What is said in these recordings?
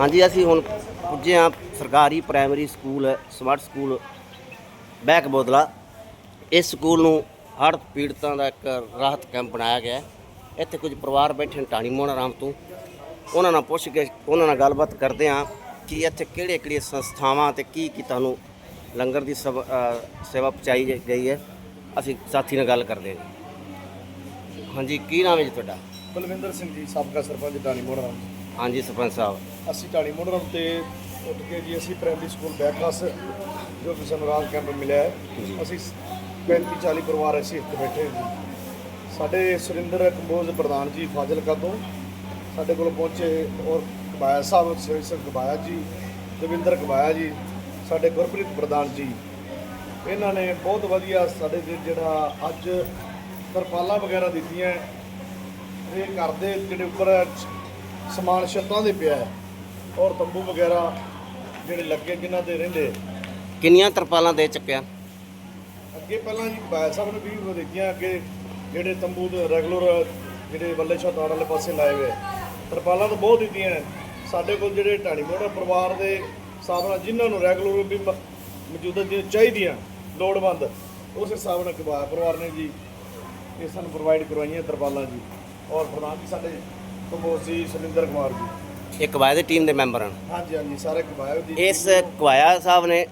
ਹਾਂਜੀ, ਅਸੀਂ ਹੁਣ ਪੁੱਜੇ ਹਾਂ ਸਰਕਾਰੀ ਪ੍ਰਾਇਮਰੀ ਸਕੂਲ ਸਮਾਰਟ ਸਕੂਲ ਬੈਕ ਬੋਦਲਾ। ਇਸ ਸਕੂਲ ਨੂੰ ਹੜ੍ਹ ਪੀੜਤਾਂ ਦਾ ਇੱਕ ਰਾਹਤ ਕੈਂਪ ਬਣਾਇਆ ਗਿਆ ਹੈ। ਇੱਥੇ ਕੁਝ ਪਰਿਵਾਰ ਬੈਠੇ ਨੇ ਟਾਣੀ ਮੋਹਨ ਰਾਮ ਤੋਂ। ਉਹਨਾਂ ਨਾਲ ਪੁੱਛ ਕੇ, ਉਹਨਾਂ ਨਾਲ ਗੱਲਬਾਤ ਕਰਦੇ ਹਾਂ ਕਿ ਇੱਥੇ ਕਿਹੜੇ ਕਿਹੜੀਆਂ ਸੰਸਥਾਵਾਂ ਤੇ ਕੀ ਕੀ ਤੁਹਾਨੂੰ ਲੰਗਰ ਦੀ ਸਭ ਸੇਵਾ ਪਹੁੰਚਾਈ ਗਈ ਹੈ। ਅਸੀਂ ਸਾਥੀ ਨਾਲ ਗੱਲ ਕਰਦੇ ਹਾਂ। ਜੀ ਹਾਂਜੀ, ਕੀ ਨਾਮ ਹੈ ਜੀ ਤੁਹਾਡਾ? ਬਲਵਿੰਦਰ ਸਿੰਘ ਜੀ, ਸਾਬਕਾ ਸਰਪੰਚ ਟਾਣੀ ਮੋੜਰਾ ਹਾਂਜੀ ਸਰਪੰਚ ਸਾਹਿਬ। ਅਸੀਂ ਟਾਣੀ ਮੋੜਰਾ ਤੇ ਉੱਠ ਕੇ ਜੀ ਅਸੀਂ ਪ੍ਰਾਇਮਰੀ ਸਕੂਲ ਬੈਕਲਾਸ ਜੋ ਕਿ ਸਾਨੂੰ ਰਾਜ ਕੈਂਪ ਮਿਲਿਆ ਹੈ। ਅਸੀਂ 35 40 ਪਰਿਵਾਰ ਅਸੀਂ ਇੱਥੇ ਬੈਠੇ ਹਾਂ ਜੀ। ਸਾਡੇ ਸੁਰਿੰਦਰ ਕੰਬੋਜ ਪ੍ਰਧਾਨ ਜੀ ਫਾਜ਼ਿਲਕਾ ਤੋਂ ਸਾਡੇ ਕੋਲ ਪਹੁੰਚੇ ਔਰ ਕਬਾਇਆ ਸਾਹਿਬ ਸ੍ਰੀ ਸਿੰਘ ਕਬਾਇਆ ਜੀ ਦਵਿੰਦਰ ਕਬਾਇਆ ਜੀ ਸਾਡੇ ਗੁਰਪ੍ਰੀਤ ਪ੍ਰਧਾਨ ਜੀ। ਇਹਨਾਂ ਨੇ ਬਹੁਤ ਵਧੀਆ ਸਾਡੇ ਦੇ ਜਿਹੜਾ ਅੱਜ ਤਰਪਾਲਾਂ ਵਗੈਰਾ ਦਿੱਤੀਆਂ ਇਹ ਘਰ ਦੇ ਜਿਹੜੇ ਉੱਪਰ ਸਮਾਨ ਛੱਤਾਂ ਦੇ ਪਿਆ ਹੈ ਔਰ ਤੰਬੂ ਵਗੈਰਾ ਜਿਹੜੇ ਲੱਗੇ ਜਿਨ੍ਹਾਂ ਤੇ ਰਹਿੰਦੇ। ਕਿੰਨੀਆਂ ਤਰਪਾਲਾਂ ਦੇ ਚੱਕਿਆ? ਅੱਗੇ ਪਹਿਲਾਂ ਜੀ ਬਾਇਆ ਸਾਹਿਬ ਨੇ ਵੀ ਦਿੱਤੀਆਂ ਅੱਗੇ ਜਿਹੜੇ ਤੰਬੂ ਦੇ ਰੈਗੂਲਰ ਜਿਹੜੇ ਬੱਲੇ ਸ਼ਾਹ ਤਾੜ ਵਾਲੇ ਪਾਸੇ ਲਾਏ ਹੋਏ। ਤਰਪਾਲਾਂ ਤਾਂ ਬਹੁਤ ਦਿੱਤੀਆਂ ਨੇ। ਸਾਡੇ ਕੋਲ ਜਿਹੜੇ ਢਾਣੀ ਮੋੜਾ ਪਰਿਵਾਰ ਦੇ ਹਿਸਾਬ ਨਾਲ ਜਿਨ੍ਹਾਂ ਨੂੰ ਰੈਗੂਲਰ ਵੀ ਮੌਜੂਦਾ ਦੀਆਂ ਚਾਹੀਦੀਆਂ ਲੋੜਵੰਦ ਉਸ ਹਿਸਾਬ ਨਾਲ ਕਬਾਇਆ ਪਰਿਵਾਰ ਨੇ ਜੀ ਇਹ ਸਾਨੂੰ ਪ੍ਰੋਵਾਈਡ ਕਰਵਾਈਆਂ ਤਰਪਾਲਾਂ ਜੀ। ਔਰ ਪ੍ਰਧਾਨ ਜੀ ਸਾਡੇ ਕੰਬੋਜ ਜੀ ਸੁਰਿੰਦਰ ਕੁਮਾਰ ਜੀ। ਇਹ ਕਬਾਇਦ ਦੀ ਟੀਮ ਦੇ ਮੈਂਬਰ ਹਨ। ਹਾਂਜੀ ਹਾਂਜੀ ਸਾਰੇ ਕਬਾਇਆ ਦੀ ਇਸ ਕਵਾਇਆ ਸਾਹਿਬ ਨੇ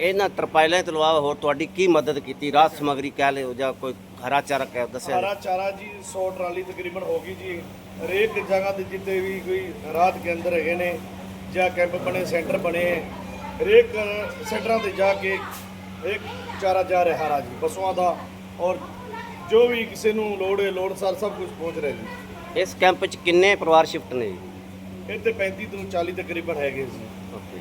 ਇਹਨਾਂ ਤਰਪਾਲਾਂ ਤੋਂ ਇਲਾਵਾ ਹੋਰ ਤੁਹਾਡੀ ਕੀ ਮਦਦ ਕੀਤੀ? ਰਾਤ ਸਮਗਰੀ ਕਹਿ ਲਿਓ ਜਾਂ ਕੋਈ ਹਰਾ ਚਾਰਾ ਕਹਿ ਦੱਸਿਆ ਹਰਾ ਚਾਰਾ ਜੀ 100 ਟਰਾਲੀ ਤਕਰੀਬਨ ਹੋ ਗਈ ਜੀ। ਹਰੇਕ ਜਗ੍ਹਾ ਤੇ ਜਿੱਤੇ ਵੀ ਕੋਈ ਰਾਤ ਕੇ ਅੰਦਰ ਹੈਗੇ ਨੇ ਜਾਂ ਕੈਂਪ ਬਣੇ ਸੈਂਟਰ ਬਣੇ ਹੈ, ਹਰੇਕ ਸੈਂਟਰਾਂ ਤੇ ਜਾ ਕੇ ਇੱਕ ਚਾਰਾ ਜਾ ਰਿਹਾ ਹਰਾ ਜੀ ਪਸ਼ੂਆਂ ਦਾ ਔਰ ਜੋ ਵੀ ਕਿਸੇ ਨੂੰ ਲੋੜ ਹੈ ਲੋੜ ਸਰ ਸਭ ਕੁਝ ਪਹੁੰਚ ਰਿਹਾ ਜੀ। ਇਸ ਕੈਂਪ 'ਚ ਕਿੰਨੇ ਪਰਿਵਾਰ ਸ਼ਿਫਟ ਨੇ ਜੀ? ਇੱਥੇ 35 ਤੋਂ 40 ਤਕਰੀਬਨ ਹੈਗੇ ਜੀ। ਓਕੇ।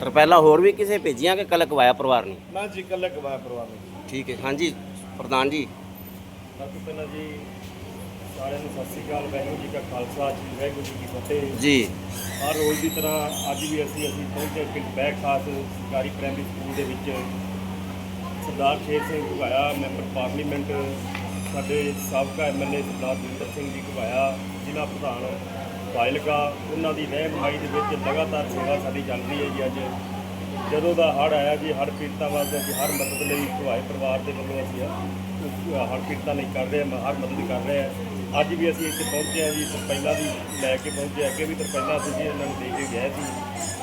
ਤਰਪਾਲਾਂ ਹੋਰ ਵੀ ਕਿਸੇ ਭੇਜੀਆਂ ਕਿ ਕੱਲ ਕਵਾਇਆ ਪਰਿਵਾਰ ਨੇ? ਨਾ ਜੀ ਇਕੱਲੇ ਕਬਾਇਆ ਪਰਿਵਾਰ ਨੇ। ਠੀਕ ਹੈ। ਹਾਂਜੀ ਪ੍ਰਧਾਨ ਜੀ। ਸਭ ਤੋਂ ਪਹਿਲਾਂ ਜੀ ਸਾਰਿਆਂ ਨੂੰ ਸਤਿ ਸ੍ਰੀ ਅਕਾਲ ਵਾਹਿਗੁਰੂ ਜੀ ਕਾ ਖਾਲਸਾ ਜੀ ਵਾਹਿਗੁਰੂ ਜੀ ਕੀ ਫਤਿਹ। ਜੀ। ਹਰ ਰੋਜ਼ ਦੀ ਤਰ੍ਹਾਂ ਅੱਜ ਵੀ ਅਸੀਂ ਅਸੀਂ ਪਹੁੰਚੇ ਪਿੰਡ ਬੈਕ ਖਾਸ ਸਰਕਾਰੀ ਪ੍ਰਾਇਮਰੀ ਸਕੂਲ ਦੇ ਵਿੱਚ। ਸਰਦਾਰ ਸ਼ੇਰ ਸਿੰਘ ਘੁਗਾਇਆ ਮੈਂਬਰ ਪਾਰਲੀਮੈਂਟ, ਸਾਡੇ ਸਾਬਕਾ ਐਮਐਲਏ ਸਰਦਾਰ ਦਵਿੰਦਰ ਸਿੰਘ ਜੀ ਘੁਗਾਇਆ ਜ਼ਿਲ੍ਹਾ ਪ੍ਰਧਾਨ ਫਾਇਲਕਾ ਉਹਨਾਂ ਦੀ ਰਹਿਨਮਾਈ ਦੇ ਵਿੱਚ ਲਗਾਤਾਰ ਸੇਵਾ ਸਾਡੀ ਚੱਲ ਰਹੀ ਹੈ ਜੀ ਅੱਜ। ਜਦੋਂ ਦਾ ਹੜ੍ਹ ਆਇਆ ਜੀ, ਹੜ੍ਹ ਪੀੜਤਾਂ ਵਾਸਤੇ ਅਸੀਂ ਹਰ ਮਦਦ ਲਈ ਘੁਗਾਏ ਪਰਿਵਾਰ ਦੇ ਵੱਲੋਂ ਅਸੀਂ ਅ, ਹੜ੍ਹ ਪੀੜਤਾਂ ਲਈ ਕਰ ਰਹੇ ਹਾਂ ਹਰ ਮਦਦ ਕਰ ਰਹੇ ਹਾਂ। ਅੱਜ ਵੀ ਅਸੀਂ ਇੱਥੇ ਪਹੁੰਚੇ ਹਾਂ ਜੀ ਤਰਪਾਲਾਂ ਵੀ ਲੈ ਕੇ ਪਹੁੰਚੇ ਅੱਗੇ ਵੀ ਤਰਪਾਲਾਂ ਅਸੀਂ ਜੀ ਇਹਨਾਂ ਨੂੰ ਦੇ ਕੇ ਗਏ ਸੀ।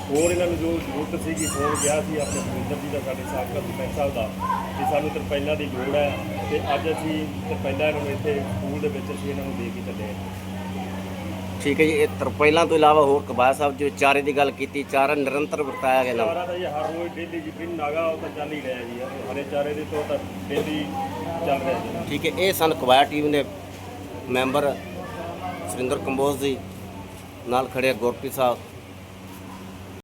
ਹੋਰ ਇਹਨਾਂ ਨੂੰ ਜੋ ਜ਼ਰੂਰਤ ਸੀਗੀ ਹੋਰ ਗਿਆ ਸੀ ਆਪਣੇ ਸੁਰਿੰਦਰ ਜੀ ਦਾ ਸਾਡੇ ਸਾਬਕਾ ਸਰਪੰਚ ਸਾਹਿਬ ਦਾ ਕਿ ਸਾਨੂੰ ਤਰਪਾਲਾਂ ਦੀ ਲੋੜ ਹੈ। ਤੇ ਅੱਜ ਅਸੀਂ ਤਰਪਾਲਾਂ ਇਹਨਾਂ ਨੂੰ ਇੱਥੇ ਸਕੂਲ ਦੇ ਵਿੱਚ ਅਸੀਂ ਇਹਨਾਂ ਨੂੰ ਦੇ ਕੇ ਚੱਲੇ ਹਾਂ। ਠੀਕ ਹੈ ਜੀ ਇਹ ਤਰਪਾਲਾਂ ਤੋਂ ਇਲਾਵਾ ਹੋਰ ਕਬਾਇਆ ਸਾਹਿਬ ਜੋ ਚਾਰੇ ਦੀ ਗੱਲ ਕੀਤੀ ਚਾਰਾ ਨਿਰੰਤਰ ਵਰਤਾਇਆ ਗਿਆ ਨਾ। ਚਾਰਾ ਤਾਂ ਜੀ ਹਰ ਰੋਜ਼ ਡੇਲੀ ਜੀ ਬਿਨ ਨਾਗਾ ਉਹ ਤਾਂ ਚੱਲ ਹੀ ਰਿਹਾ ਜੀ। ਹਰੇ ਚਾਰੇ ਦੇ ਤੋਂ ਤਾਂ ਡੇਲੀ ਚੱਲ ਰਿਹਾ ਜੀ। ਠੀਕ ਹੈ ਇਹ ਸਨ ਕਵਾਇਆ ਟੀਮ ਦੇ ਮੈਂਬਰ ਸੁਰਿੰਦਰ ਕੰਬੋਜ ਜੀ ਨਾਲ ਖੜੇ ਗੁਰਪ੍ਰੀਤ ਸਾਹਿਬ।